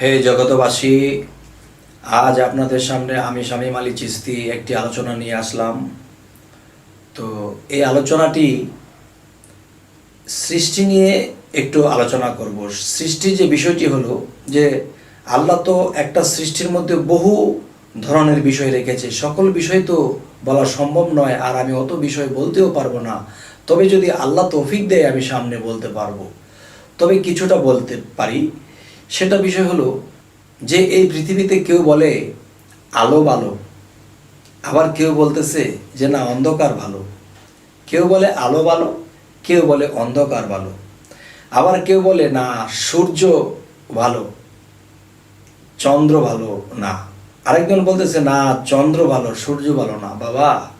হে জগতবাসী আজ আপনাদের সামনে আমি স্বামী আলী চিস্তি একটি আলোচনা নিয়ে আসলাম। তো এই আলোচনাটি সৃষ্টি নিয়ে একটু আলোচনা করব। সৃষ্টির যে বিষয়টি হলো যে আল্লাহ তো একটা সৃষ্টির মধ্যে বহু ধরনের বিষয় রেখেছে। সকল বিষয় তো বলা সম্ভব নয়, আর আমি অত বিষয় বলতেও পারব না। তবে যদি আল্লাহ তৌফিক দেয়, আমি সামনে বলতে পারব। তবে কিছুটা বলতে পারি। সেটা বিষয় হলো যে এই পৃথিবীতে কেউ বলে আলো ভালো, আবার কেউ বলতেছে যে না, অন্ধকার ভালো। কেউ বলে আলো ভালো, কেউ বলে অন্ধকার ভালো। আবার কেউ বলে না, সূর্য ভালো, চন্দ্র ভালো না। আরেকজন বলতেছে না, চন্দ্র ভালো, সূর্য ভালো না। বাবা,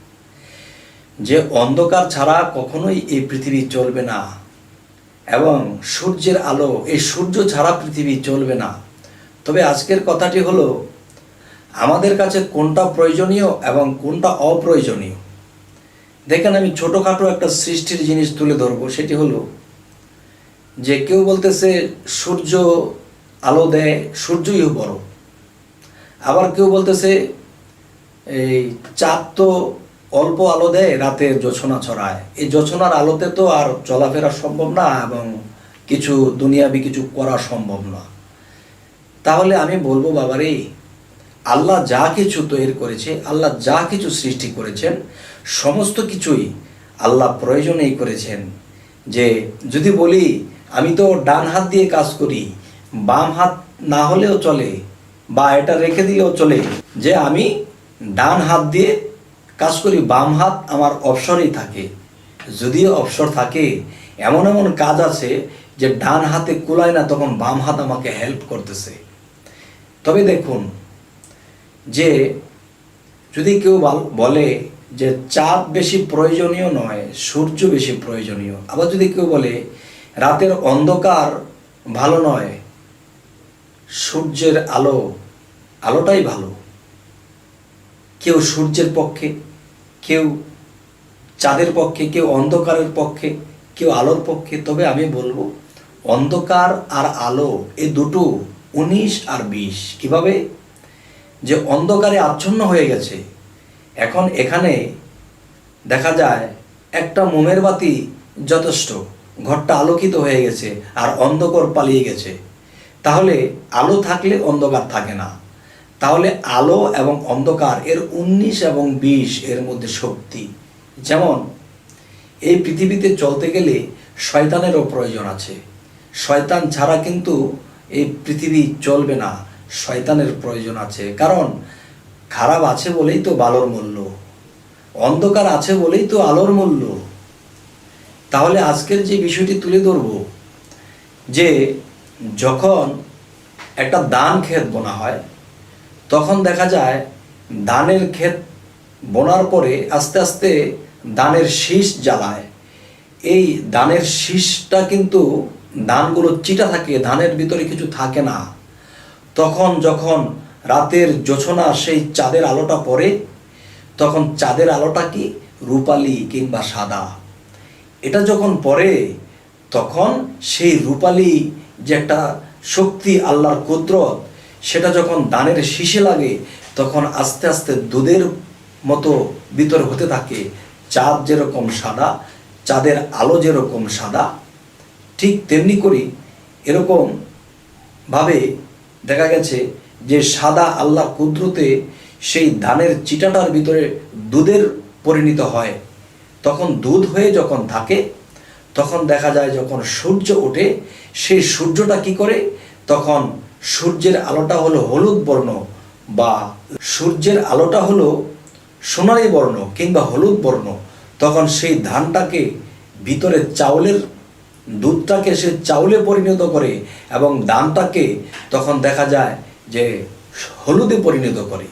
যে অন্ধকার ছাড়া কখনোই এই পৃথিবী চলবে না। এবং সূর্যের আলো, এই সূর্য ছাড়া পৃথিবী চলবে না। তবে আজকের কথাটি হলো, আমাদের কাছে কোনটা প্রয়োজনীয় এবং কোনটা অপ্রয়োজনীয়? দেখেন, আমি ছোটোখাটো একটা সৃষ্টির জিনিস তুলে ধরবো, সেটি হলো যে কেউ বলতেছে, সূর্য আলো দেয়, সূর্যই বড়। আবার কেউ বলতেছে, এই চাঁদ তো অল্প আলো দেয় রাতের জোছনা ছড়ায়। এই জোছনার আলোতে তো আর চলাফেরা সম্ভব না এবং কিছু দুনিয়াবি কিছু করা সম্ভব না। তাহলে আমি বলব, বাবারে, আল্লাহ যা কিছু তৈরি করেছে, আল্লাহ যা কিছু সৃষ্টি করেছেন, সমস্ত কিছুই আল্লাহ প্রয়োজনেই করেছেন। যে যদি বলি, আমি তো ডান হাত দিয়ে কাজ করি, বাম হাত না হলেও চলে, বা এটা রেখে দিলেও চলে, যে আমি ডান হাত দিয়ে কাজ করি, বাম হাত আমার অবসরেই থাকে। যদিও অবসর থাকে, এমন এমন কাজ আছে যে ডান হাতে কুলায় না, তখন বাম হাত আমাকে হেল্প করতেছে। তবে দেখুন, যে যদি কেউ বলে যে চাঁদ বেশি প্রয়োজনীয় নয়, সূর্য বেশি প্রয়োজনীয়, আবার যদি কেউ বলে রাতের অন্ধকার ভালো নয়, সূর্যের আলো, আলোটাই ভালো, কেউ সূর্যের পক্ষে কেউ চাঁদের পক্ষে, কেউ অন্ধকারের পক্ষে, কেউ আলোর পক্ষে, তবে আমি বলব, অন্ধকার আর আলো এ দুটো উনিশ আর বিশ। কীভাবে? যে অন্ধকারে আচ্ছন্ন হয়ে গেছে। এখন এখানে দেখা যায় একটা মোমের বাতি যথেষ্ট, ঘরটা আলোকিত হয়ে গেছে আর অন্ধকার পালিয়ে গেছে। তাহলে আলো থাকলে অন্ধকার থাকে না। তাহলে আলো এবং অন্ধকার এর উনিশ এবং বিশ এর মধ্যে শক্তি। যেমন, এই পৃথিবীতে চলতে গেলে শয়তানেরও প্রয়োজন আছে। শয়তান ছাড়া কিন্তু এই পৃথিবী চলবে না। শয়তানের প্রয়োজন আছে। কারণ, খারাপ আছে বলেই তো ভালোর মূল্য। অন্ধকার আছে বলেই তো আলোর মূল্য। তাহলে আজকের যে বিষয়টি তুলে ধরব, যে যখন একটা দান ক্ষেত বোনা হয় তখন দেখা যায় ধানের ক্ষেত বোনার পরে আস্তে আস্তে ধানের শীষ জ্বালায়। এই ধানের শীষটা কিন্তু ধানগুলো চিটা থাকে, ধানের ভিতরে কিছু থাকে না। তখন যখন রাতের জোছনা সেই চাঁদের আলোটা পড়ে, তখন চাঁদের আলোটা কি? রূপালি কিংবা সাদা। এটা যখন পড়ে, তখন সেই রূপালি যে একটা শক্তি, আল্লাহর কুদরত সেটা যখন দানের শীষে লাগে, তখন আস্তে আস্তে দুধের মতো ভিতর হতে থাকে। চাঁদ যেরকম সাদা, চাঁদের আলো যেরকম সাদা, ঠিক তেমনি করি এরকম ভাবে দেখা গেছে যে সাদা আল্লাহ কুদরতে সেই ধানের চিটাটার ভিতরে দুধের পরিণত হয়। তখন দুধ হয়ে যখন থাকে, তখন দেখা যায় যখন সূর্য ওঠে, সেই সূর্যটা কি করে? তখন সূর্যের আলোটা হলো হলুদ বর্ণ বা সূর্যের আলোটা হলো সোনালি বর্ণ কিংবা হলুদ বর্ণ। তখন সেই ধানটাকে ভিতরে চাউলের, দুধটাকে সে চাউলে পরিণত করে এবং ধানটাকে তখন দেখা যায় যে হলুদে পরিণত করে।